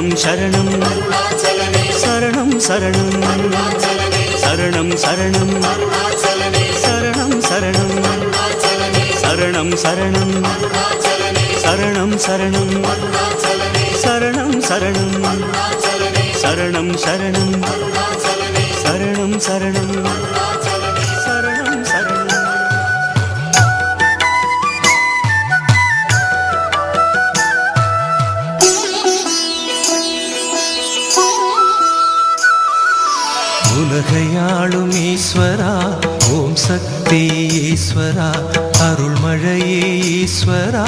சரணம் சரணம். சரணம் சரணம். சரணம் சரணம். சரணம் சரணம். சரணம் சரணம். சரணம் சரணம். சரணம் சரணம். சரணம் சரணம். சரணம் ஈஸ்வரா அருள்மழையே ஈஸ்வரா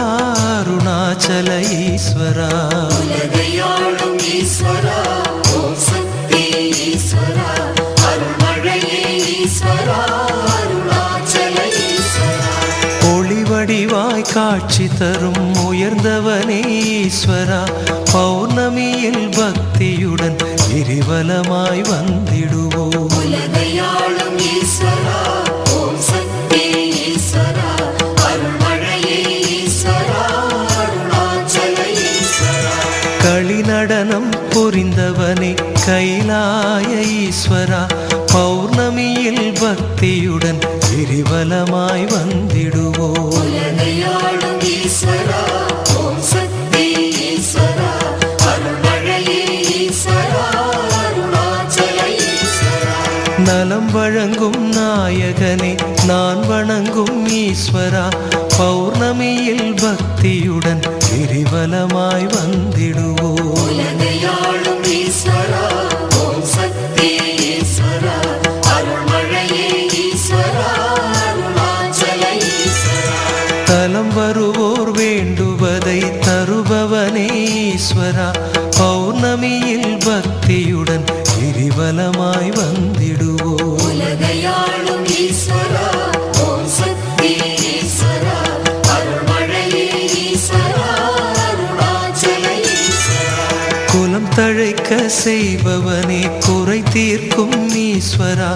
அருணாச்சல ஈஸ்வரா. உலகையாளும் ஈஸ்வரா ஓம் சக்தி ஈஸ்வரா அருள்மழையே ஈஸ்வரா அருணாச்சல ஈஸ்வரா. ஒளிவடிவாய் காட்சி தரும் உயர்ந்தவனே ஈஸ்வரா. பௌர்ணமியில் பக்தியுடன் கிரிவலமாய் வந்திடுவோம். உலகையாளும் ஈஸ்வரா கைலாய ஈஸ்வரா பௌர்ணமியில் பக்தியுடன் கிரிவலமாய் வந்திடுவோம். நலம் வழங்கும் நாயகனே நான் வணங்கும் ஈஸ்வரா பௌர்ணமியில் பக்தியுடன் கிரிவலமாய் வந்திடுவோம். வருவோர் வேண்டுவதை தருபவனே ஈஸ்வரா பௌர்ணமியில் பக்தியுடன் கிரிவலமாய் வந்திடுவோம். உலகையாளும் ஈஸ்வரா ஓம் சக்தி ஈஸ்வரா அருள்மழையே ஈஸ்வரா அருணாச்சல ஈஸ்வரா. குலம் தழைக்க செய்பவனே குறை தீர்க்கும் ஈஸ்வரா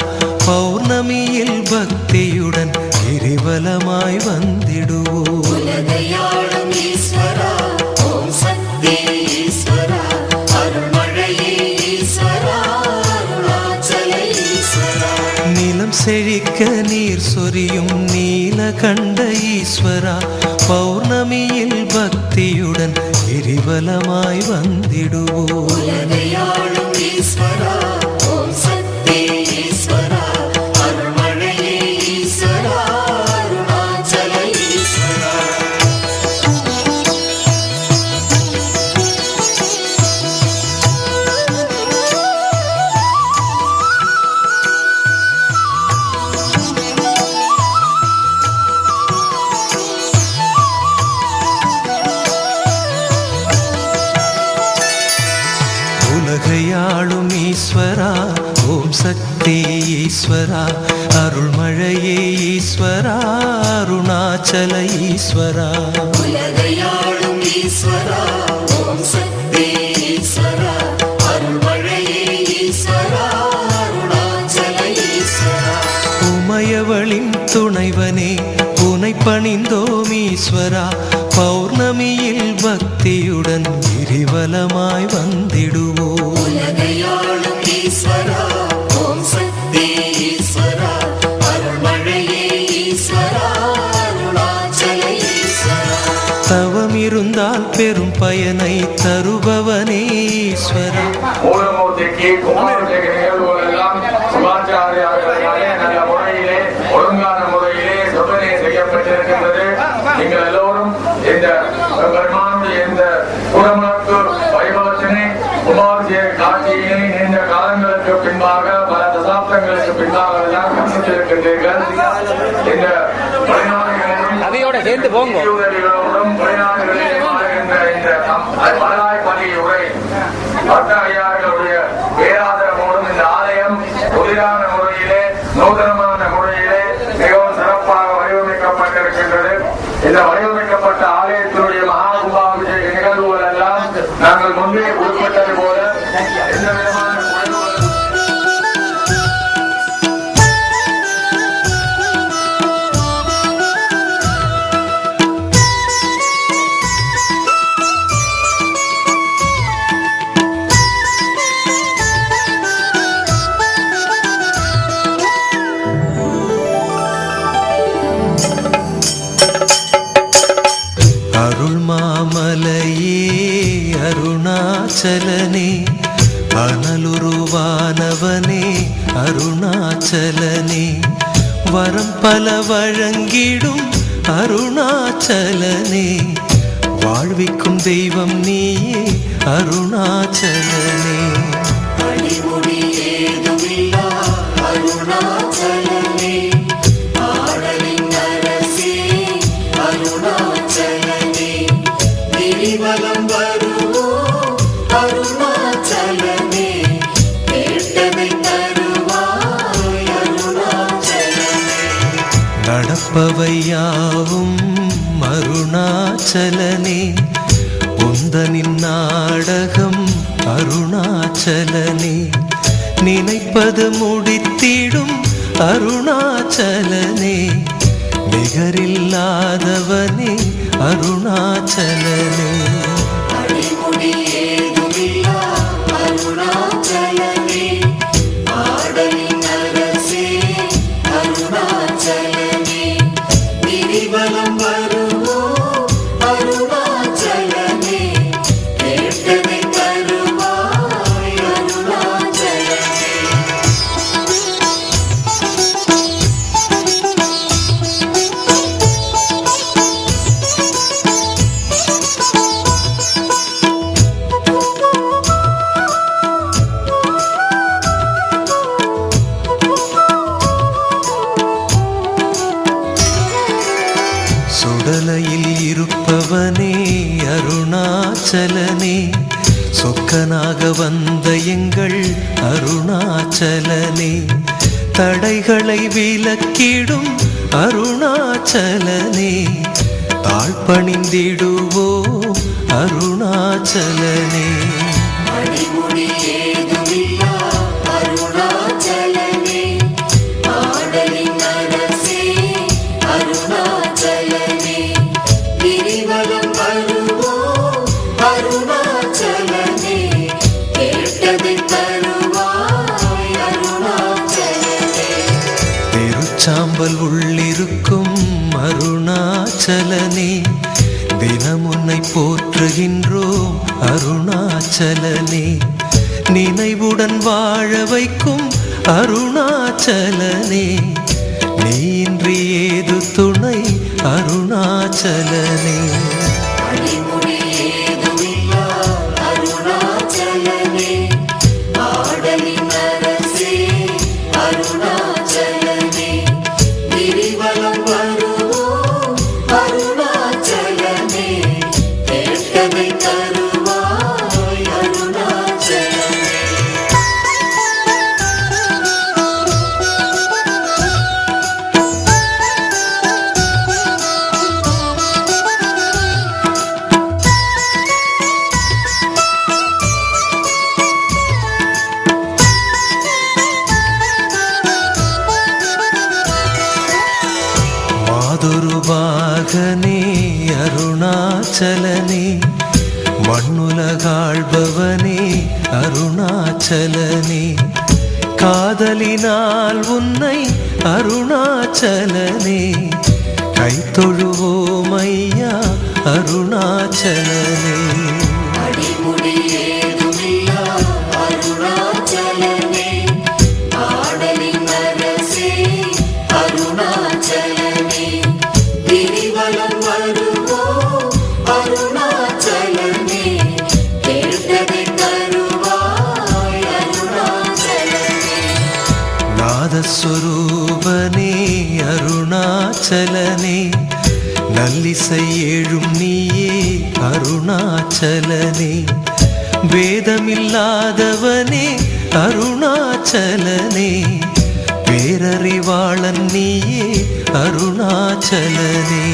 பௌர்ணமியில் பக்தியுடன் கிரிவலமாய் வந்திடுவோம் உலகையாளும் ஈஸ்வரா ஓம் சக்தி ஈஸ்வரா அருள்மழையே ஈஸ்வரா அருணாச்சல ஈஸ்வரா நிலம் செழிக்க நீர் சொரியும் நீலகண்ட ஈஸ்வரா பௌர்ணமியில் பக்தியுடன் கிரிவலமாய் வந்திடுவோம் உலகையாளும் ஈஸ்வரா உலகையாளும் ஈஸ்வரா ஓம் சக்தி ஈஸ்வரா அருள்மழையே ஈஸ்வரா அருணாச்சல ஈஸ்வரா. உலகையாளும் ஈஸ்வரா ஓம் சக்தி ஈஸ்வரா அருள்மழையே ஈஸ்வரா அருணாச்சல ஈஸ்வரா. உமையவளின் துணைவனே உனை பணிந்தோம் ஈஸ்வரா. பௌர்ணமியில் பக்தியுடன் கிரிவலமாய் வந்திடுவோம் பெரும் பயனை தருபவனே ஈஸ்வரா மூலமூர்த்திக்கு குமாரனுக்கு நிகழ்வுகள் எல்லாம் சிவாச்சாரியார்களாலே நல்ல முறையிலே ஒழுங்கான முறையிலே சொதனை செய்யப்பட்டிருக்கின்றது நீங்கள் எல்லோரும் இந்த பெருமானுடைய இந்த குடமுழக்கு வைபவத்தினை குமாரத்திய காட்சியினை நீண்ட காலங்களுக்கு பின்பாக பல தசாப்தங்களுக்கு பின்பாக எல்லாம் கவனித்திருக்கின்றீர்கள் இந்த வெளிநாடுகளிலும் அதையோட மன்னாய் பள்ளி உரை பட்டாரியாருடைய பேராதரவோடும் இந்த ஆலயம் புதிதான முறையிலே நூதனம் தெய்வம் நீயே அருணாச்சலனே. அடிமுடி ஏதுமில்லா அருணாச்சலனே நிகரில்லாதவனே அருணாச்சலனே. தடைகளை விலக்கிடும் அருணாச்சலனே. தாழ்பணிந்திடுவோ அருணாச்சலனே. போற்றுகின்றோம் அருணாச்சலனே. நினைவுடன் வாழ வைக்கும் அருணாச்சலனே. நீயின்றி ஏது துணை அருணாச்சலனே. அருணாச்சலனே மண்ணுலகாழ்பவனே அருணாச்சலனே. காதலினால் உன்னை அருணாச்சலனே. கைத்தொழுவோம் ஐயா அருணாச்சலனே. நாதஸ்வரூபனே அருணாச்சலனே நல்லிசை ஏழும் நீயே அருணாச்சலனே. வேதமில்லாதவனே அருணாச்சலனே. பேரறிவாளன் நீயே அருணாச்சலனே.